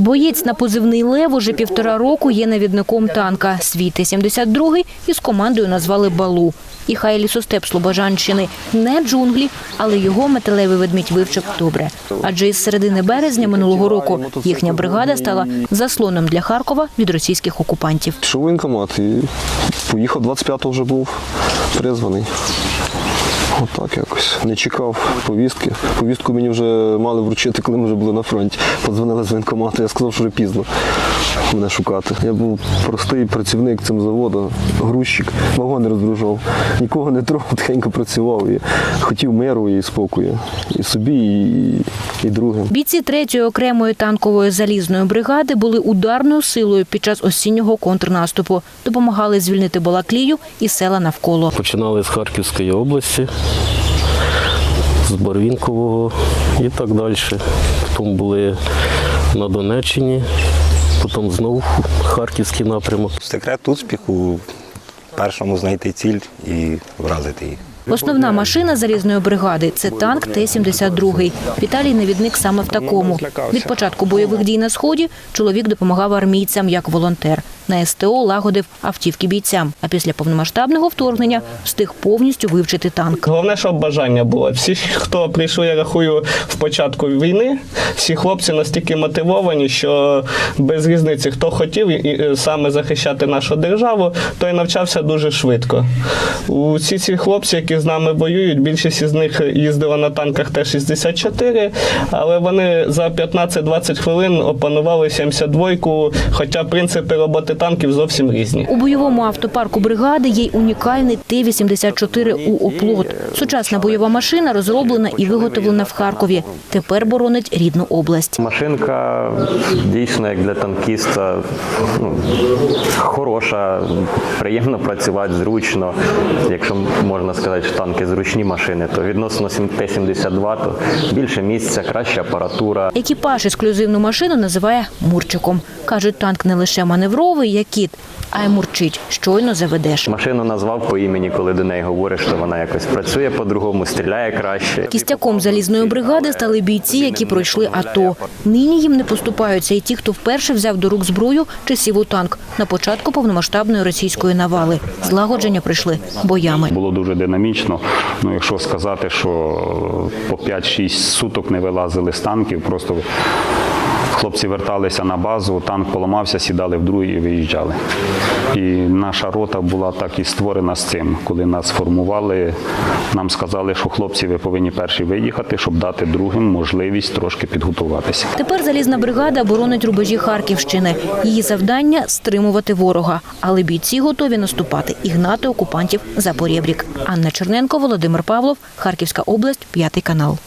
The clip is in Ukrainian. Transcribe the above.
Боєць на позивний Лев уже півтора року є навідником танка. Свій Т-72 із командою назвали Балу. І хай лісостеп Слобожанщини не джунглі, але його металевий ведмідь вивчив добре. Адже із середини березня минулого року їхня бригада стала заслоном для Харкова від російських окупантів. В воєнкомат поїхав 25-го вже був призваний. Отак якось. Не чекав повістки. Повістку мені вже мали вручити, коли ми вже були на фронті. Подзвонили з воєнкомату, я сказав, що вже пізно мене шукати. Я був простий працівник цим заводу, грузчик, вагони розгружав. Нікого не трогав, тихенько працював і хотів миру і спокою. І собі, і, і другим. Бійці третьої окремої танкової залізної бригади були ударною силою під час осіннього контрнаступу. Допомагали звільнити Балаклію і села навколо. Починали з Харківської області, з Барвінкового і так далі. Потім були на Донеччині, потім знову Харківський напрямок. Секрет успіху першому знайти ціль і вразити її. Основна машина залізної бригади це танк Т-72. Віталій навідник саме в такому. Від початку бойових дій на сході чоловік допомагав армійцям як волонтер. На СТО лагодив автівки бійцям. А після повномасштабного вторгнення встиг повністю вивчити танк. Головне, щоб бажання було. Всі, хто прийшов, я рахую, в початку війни, всі хлопці настільки мотивовані, що без різниці, хто хотів і- і саме захищати нашу державу, той навчався дуже швидко. Усі ці хлопці, які з нами воюють, більшість із них їздила на танках Т-64, але вони за 15-20 хвилин опанували 72-ку, хоча принципи роботи танків зовсім різні. У бойовому автопарку бригади є й унікальний Т-84 у оплот. Сучасна бойова машина розроблена і виготовлена в Харкові. Тепер боронить рідну область. Машинка дійсно як для танкіста ну, хороша, приємно працювати, зручно. Якщо можна сказати, що танки зручні машини, то відносно Т-72 то більше місця, краща апаратура. Екіпаж ексклюзивну машину називає Мурчиком. Кажуть, танк не лише маневровий, як кіт, а й мурчить. Щойно заведеш. Машину назвав по імені, коли до неї говориш, що вона якось працює по-другому, стріляє краще. Кістяком залізної бригади стали бійці, які пройшли АТО. Нині їм не поступаються і ті, хто вперше взяв до рук зброю чи сів у танк на початку повномасштабної російської навали. Злагодження прийшли боями. Було дуже динамічно. Ну, якщо сказати, що по 5-6 суток не вилазили з танків, просто хлопці верталися на базу, танк поламався, сідали в другий і виїжджали. І наша рота була так і створена з цим. Коли нас формували, нам сказали, що хлопці, ви повинні перші виїхати, щоб дати другим можливість трошки підготуватися. Тепер залізна бригада боронить рубежі Харківщини. Її завдання стримувати ворога, але бійці готові наступати і гнати окупантів за порєбрік. Анна Черненко, Володимир Павлов, Харківська область, п'ятий канал.